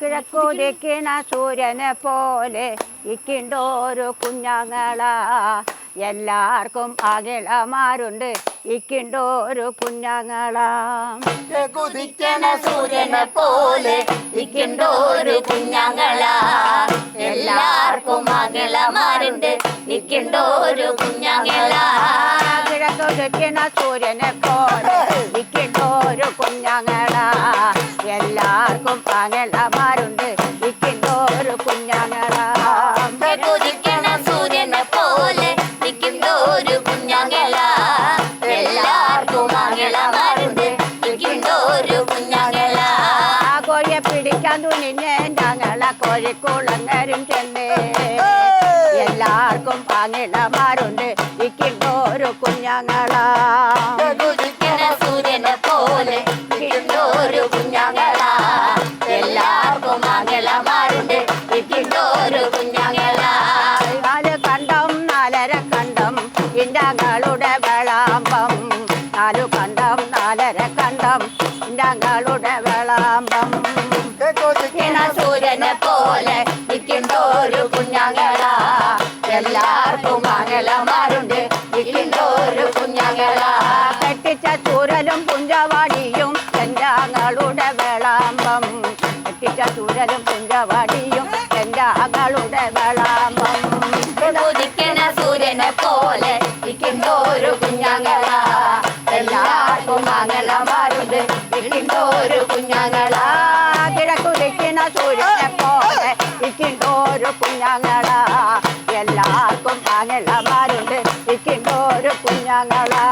കിഴക്കുദിക്കിന സൂര്യനെ പോലെ ഇക്കിണ്ടോരു കുഞ്ഞാങ്ങളാ. എല്ലാവർക്കും അകിളമാരുണ്ട് ഇക്കിണ്ടോരു കുഞ്ഞാങ്ങളാ. കുതിക്കണ സൂര്യനെ പോലെ ഇക്കിണ്ടോരു കുഞ്ഞാങ്ങളാ. എല്ലാവർക്കും അകിളമാരുണ്ട് ഇക്കിണ്ടോരു കുഞ്ഞാങ്ങളാ. കിഴക്കുദിക്കിന സൂര്യനെ പോലെ ഇക്കിണ്ടോരു കുഞ്ഞാങ്ങളാ. എല്ലാവർക്കും അകിളമാരുണ്ട് ഇക്കിണ്ടോരു കുഞ്ഞാങ്ങളാ കുതിക്കണ സൂര്യനെ പോലെ ഇരിക്കണ്ടോരു കുഞ്ഞാങ്ങള എല്ലാവർക്കും മകളമാരുണ്ട് ഇരിക്കണ്ടോരു ഒരു ആ കോഴിയെ പിടിക്കാൻ തുനിഞ്ഞേ ഞങ്ങള കോഴിക്കുളങ്ങരും ചെന്നേ. എല്ലാവർക്കും പങ്ങിളമാരുണ്ട് ഇക്കിണ്ടോരു കുഞ്ഞാങ്ങളാ ഇന്റങ്ങളുടെ വിളാമ്പം. നാലു കണ്ടം നാലര കണ്ടം. ഇന്റങ്ങളുടെ വിളാമ്പം. സൂര്യനെ പോലെ നിൽക്കുന്നോരു കുഞ്ഞാങ്ങളാ എല്ലാവർക്കും മംഗളമാരുണ്ട് നിൽക്കുന്നോരു കുഞ്ഞാങ്ങളാ കെട്ടിച്ച ചൂരലും പുഞ്ചവാടിയും എന്റെ വിളാമ്പം. കെട്ടിച്ച ചൂരലും പുഞ്ചവാടിയും എന്റെ വെളാമ്പം. നിൽക്കുന്നോരു കുഞ്ഞാങ്ങളാ. കിഴക്കുദിക്കുന്ന സൂര്യനെ പോലെ ഇക്കിണ്ടോരു കുഞ്ഞാങ്ങളാ. എല്ലാവർക്കും ആങ്ങളമാരുണ്ട്. ഇക്കിണ്ടോരു കുഞ്ഞാങ്ങളാ.